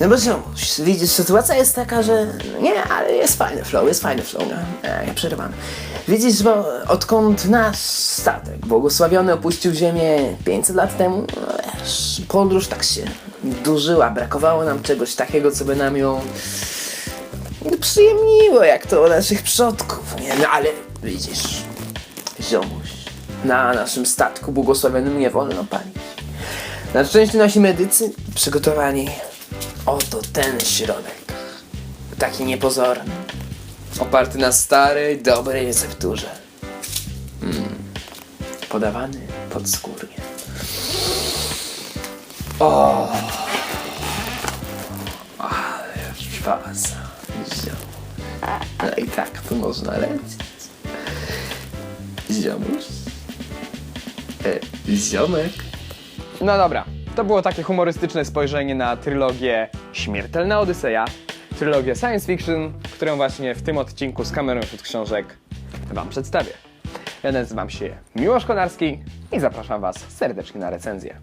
No bo ziomuś, widzisz, sytuacja jest taka, że nie, ale jest fajny flow, jest fajny flow, no, e, nie przerywamy. Widzisz, bo odkąd nasz statek błogosławiony opuścił Ziemię 500 lat temu, no wiesz, podróż tak się dłużyła, brakowało nam czegoś takiego, co by nam ją przyjemniło, jak to u naszych przodków, nie? No ale widzisz, ziomuś, na naszym statku błogosławionym nie wolno palić. Na szczęście nasi medycy przygotowali oto ten środek. Taki niepozorny. Oparty na starej, dobrej recepturze. Mm. Podawany podskórnie. O! Ale faza. No i tak tu można lecieć. Ziomuś. E, ziomek. No dobra, to było takie humorystyczne spojrzenie na trylogię Śmiertelna Odyseja, trylogię science fiction, którą właśnie w tym odcinku z kamerą wśród książek Wam przedstawię. Ja nazywam się Miłosz Konarski i zapraszam Was serdecznie na recenzję.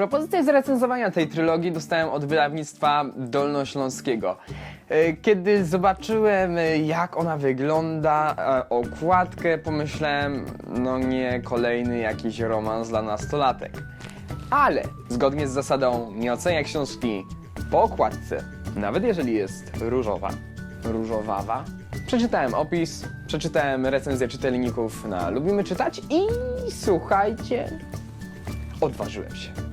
Propozycję zrecenzowania tej trylogii dostałem od wydawnictwa Dolnośląskiego. E, Kiedy zobaczyłem, e, jak ona wygląda, e, okładkę, pomyślałem, no nie kolejny jakiś romans dla nastolatek. Ale zgodnie z zasadą nie ocenia książki po okładce, nawet jeżeli jest różowa, różowawa, przeczytałem opis, przeczytałem recenzję czytelników na Lubimy Czytać i słuchajcie, odważyłem się.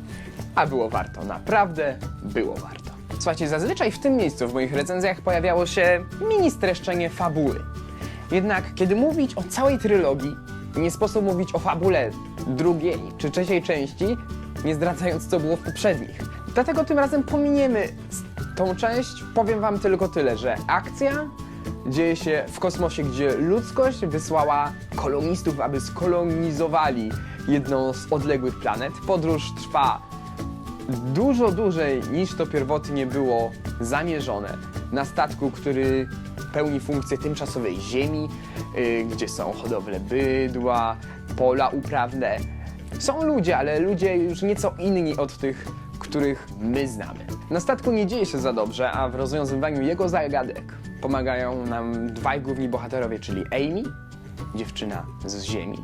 A było warto, naprawdę było warto. Słuchajcie, zazwyczaj w tym miejscu w moich recenzjach pojawiało się mini streszczenie fabuły. Jednak kiedy mówić o całej trylogii, nie sposób mówić o fabule drugiej czy trzeciej części, nie zdradzając co było w poprzednich. Dlatego tym razem pominiemy tą część, powiem wam tylko tyle, że akcja dzieje się w kosmosie, gdzie ludzkość wysłała kolonistów, aby skolonizowali jedną z odległych planet. Podróż trwa dużo dłużej niż to pierwotnie było zamierzone. Na statku, który pełni funkcję tymczasowej ziemi, y, gdzie są hodowle bydła, pola uprawne. Są ludzie, ale ludzie już nieco inni od tych, których my znamy. Na statku nie dzieje się za dobrze, a w rozwiązywaniu jego zagadek pomagają nam dwaj główni bohaterowie, czyli Amy, dziewczyna z ziemi,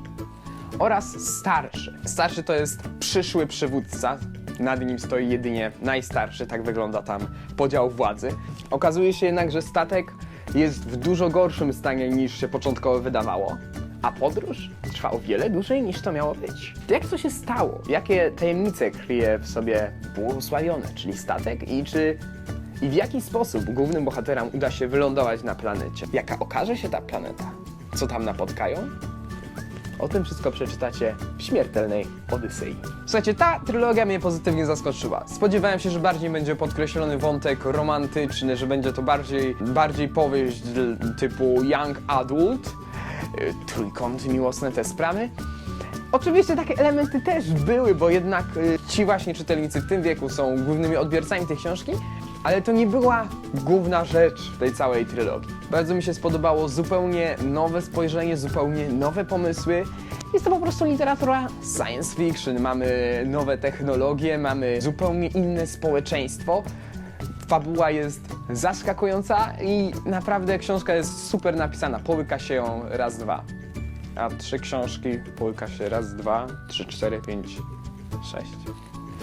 oraz starszy. Starszy to jest przyszły przywódca. Nad nim stoi jedynie najstarszy, tak wygląda tam podział władzy. Okazuje się jednak, że statek jest w dużo gorszym stanie niż się początkowo wydawało, a podróż trwa o wiele dłużej niż to miało być. To jak to się stało? Jakie tajemnice kryje w sobie błogosławione, czyli statek i czy i w jaki sposób głównym bohaterom uda się wylądować na planecie? Jaka okaże się ta planeta? Co tam napotkają? O tym wszystko przeczytacie w śmiertelnej Odysei. Słuchajcie, ta trylogia mnie pozytywnie zaskoczyła. Spodziewałem się, że bardziej będzie podkreślony wątek romantyczny, że będzie to bardziej, bardziej powieść typu young adult, y, trójkąty miłosne, te sprawy. Oczywiście takie elementy też były, bo jednak y, ci właśnie czytelnicy w tym wieku są głównymi odbiorcami tej książki, ale to nie była główna rzecz tej całej trylogii. Bardzo mi się spodobało zupełnie nowe spojrzenie, zupełnie nowe pomysły. Jest to po prostu literatura science fiction. Mamy nowe technologie, mamy zupełnie inne społeczeństwo. Fabuła jest zaskakująca i naprawdę książka jest super napisana. Połyka się ją raz, dwa. A trzy książki połyka się raz, dwa, trzy, cztery, pięć, sześć.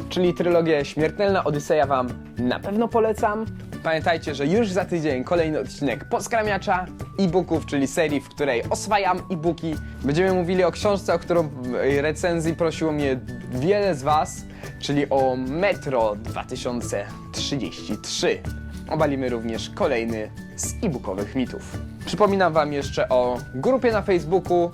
Czyli trylogię Śmiertelna Odyseja Wam na pewno polecam. Pamiętajcie, że już za tydzień kolejny odcinek Poskramiacza e-booków, czyli serii, w której oswajam e-booki. Będziemy mówili o książce, o którą w recenzji prosiło mnie wiele z Was, czyli o Metro 2033. Obalimy również kolejny z e-bookowych mitów. Przypominam Wam jeszcze o grupie na Facebooku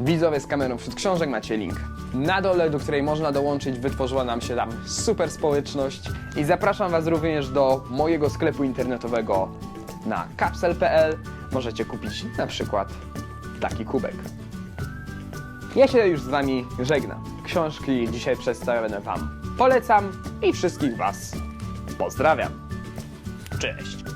Widzowie z kamerą wśród książek macie link na dole, do której można dołączyć. Wytworzyła nam się tam super społeczność. I zapraszam Was również do mojego sklepu internetowego na kapsel.pl. Możecie kupić na przykład taki kubek. Ja się już z Wami żegnam. Książki dzisiaj przedstawione Wam polecam i wszystkich Was pozdrawiam. Cześć!